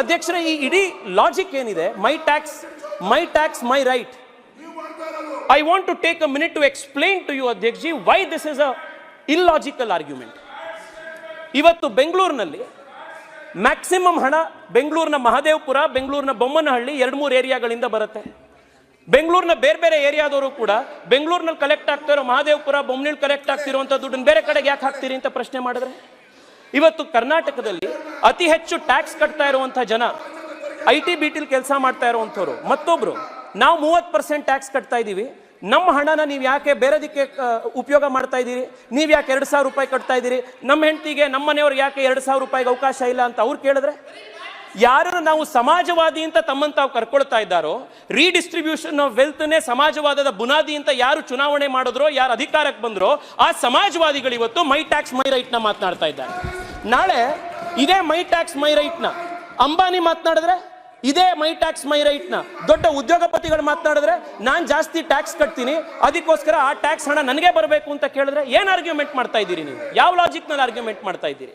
ಅಧ್ಯಕ್ಷರೇ, ಈ ಇಡೀ ಲಾಜಿಕ್ ಏನಿದೆ? My tax my tax my right I want to take a minute to explain to you ಅಧ್ಯಕ್ಷಿ why this is a illogical argument ಇವತ್ತು ಬೆಂಗಳೂರಿನಲ್ಲಿ maximum ಹಣ ಬೆಂಗಳೂರಿನ ಮಹದೇವಪುರ, ಬೆಂಗಳೂರಿನ ಬೊಮ್ಮನಹಳ್ಳಿ ಎರಡು ಮೂರು ಏರಿಯಾಗಳಿಂದ ಬರುತ್ತೆ. ಬೆಂಗಳೂರಿನ ಬೇರೆ ಬೇರೆ ಏರಿಯಾದವರು ಕೂಡ ಬೆಂಗಳೂರಿನಲ್ಲಿ ಕಲೆಕ್ಟ್ ಆಗ್ತಿರೋ ಮಹದೇವಪುರ ಬೊಮ್ಮನಹಳ್ಳಿ ಕಲೆಕ್ಟ್ ಆಗ್ತಿರುವಂಥ ದುಡ್ಡನ್ನು ಬೇರೆ ಕಡೆಗೆ ಯಾಕೆ ಹಾಕ್ತೀರಿ ಅಂತ ಪ್ರಶ್ನೆ ಮಾಡಿದ್ರೆ? ಇವತ್ತು ಕರ್ನಾಟಕದಲ್ಲಿ ಅತಿ ಹೆಚ್ಚು ಟ್ಯಾಕ್ಸ್ ಕಟ್ತಾ ಇರುವಂಥ ಜನ ಐ ಟಿ ಬಿ ಟಿಲ್ ಕೆಲಸ ಮಾಡ್ತಾ ಇರುವಂಥವ್ರು ಮತ್ತೊಬ್ಬರು ನಾವು ಮೂವತ್ತು ಪರ್ಸೆಂಟ್ ಟ್ಯಾಕ್ಸ್ ಕಟ್ತಾ ಇದ್ದೀವಿ. ನಮ್ಮ ಹಣನ ನೀವು ಯಾಕೆ ಬೇರೆದಕ್ಕೆ ಉಪಯೋಗ ಮಾಡ್ತಾ ಇದ್ದೀರಿ? ನೀವು ಯಾಕೆ ಎರಡು ಸಾವಿರ ರೂಪಾಯಿ ಕಟ್ತಾ ಇದ್ದೀರಿ? ನಮ್ಮ ಹೆಂಡತಿಗೆ, ನಮ್ಮ ಮನೆಯವ್ರಿಗೆ ಯಾಕೆ ಎರಡು ಸಾವಿರ ರೂಪಾಯಿಗೆ ಅವಕಾಶ ಇಲ್ಲ ಅಂತ ಅವ್ರು ಕೇಳಿದ್ರೆ? ಯಾರನ್ನು ನಾವು ಸಮಾಜವಾದಿ ಅಂತ ತಮ್ಮನ್ನು ತಾವು ಕರ್ಕೊಳ್ತಾ ಇದ್ದಾರೋ ರೀಡಿಸ್ಟ್ರಿಬ್ಯೂಷನ್ ಆಫ್ ವೆಲ್ತ್ನೇ ಸಮಾಜವಾದದ ಬುನಾದಿ ಅಂತ ಯಾರು ಚುನಾವಣೆ ಮಾಡಿದ್ರೋ, ಯಾರು ಅಧಿಕಾರಕ್ಕೆ ಬಂದ್ರೋ, ಆ ಸಮಾಜವಾದಿಗಳು ಇವತ್ತು ಮೈ ಟ್ಯಾಕ್ಸ್ ಮೈ ರೈಟ್ನ ಮಾತನಾಡ್ತಾ ಇದ್ದಾರೆ. ನಾಳೆ ಇದೇ ಮೈ ಟ್ಯಾಕ್ಸ್, ಮೈ ರೈಟ್ನ. ಅಂಬಾನಿ ಮಾತನಾಡಿದ್ರೆ ಇದೇ ಮೈ ಟ್ಯಾಕ್ಸ್, ಮೈ ರೈಟ್ನ. ದೊಡ್ಡ ಉದ್ಯೋಗಪತಿಗಳು ಮಾತನಾಡಿದ್ರೆ ನಾನು ಜಾಸ್ತಿ ಟ್ಯಾಕ್ಸ್ ಕಟ್ತೀನಿ, ಅದಕ್ಕೋಸ್ಕರ ಆ ಟ್ಯಾಕ್ಸ್ ಹಣ ನನಗೆ ಬರಬೇಕು ಅಂತ ಕೇಳಿದ್ರೆ ಏನು ಆರ್ಗ್ಯುಮೆಂಟ್ ಮಾಡ್ತಾ ಇದ್ದೀರಿ ನೀವು? ಯಾವ ಲಾಜಿಕ್ನಲ್ಲಿ ಆರ್ಗ್ಯುಮೆಂಟ್ ಮಾಡ್ತಾ ಇದ್ದೀರಿ?